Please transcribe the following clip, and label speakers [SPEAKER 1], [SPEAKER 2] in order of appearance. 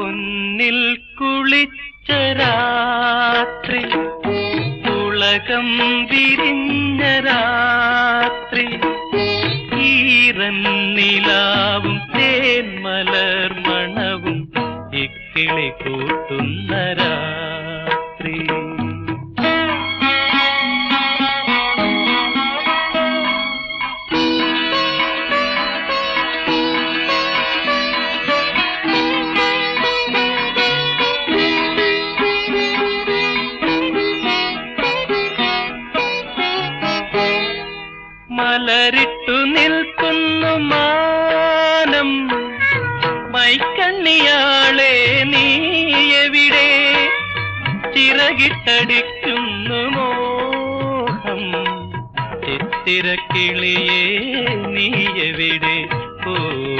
[SPEAKER 1] പൊന്നിൽ കുളിച്ച രാത്രി ഉളകം വിരിഞ്ഞ രാത്രി ഈറൻ നിലാവും തേന്മലർ മണവും ഇക്കിളി കൂട്ടുന്ന രാത്രി. മലരിട്ടു നിൽക്കുന്നു മാനം. മൈക്കണ്ണിയാളെ നീ എവിടെ? ചിറകിട്ടടിക്കുന്നു മോഹം. ചിത്തിരക്കിളിയേ നീ എവിടെ? ഓ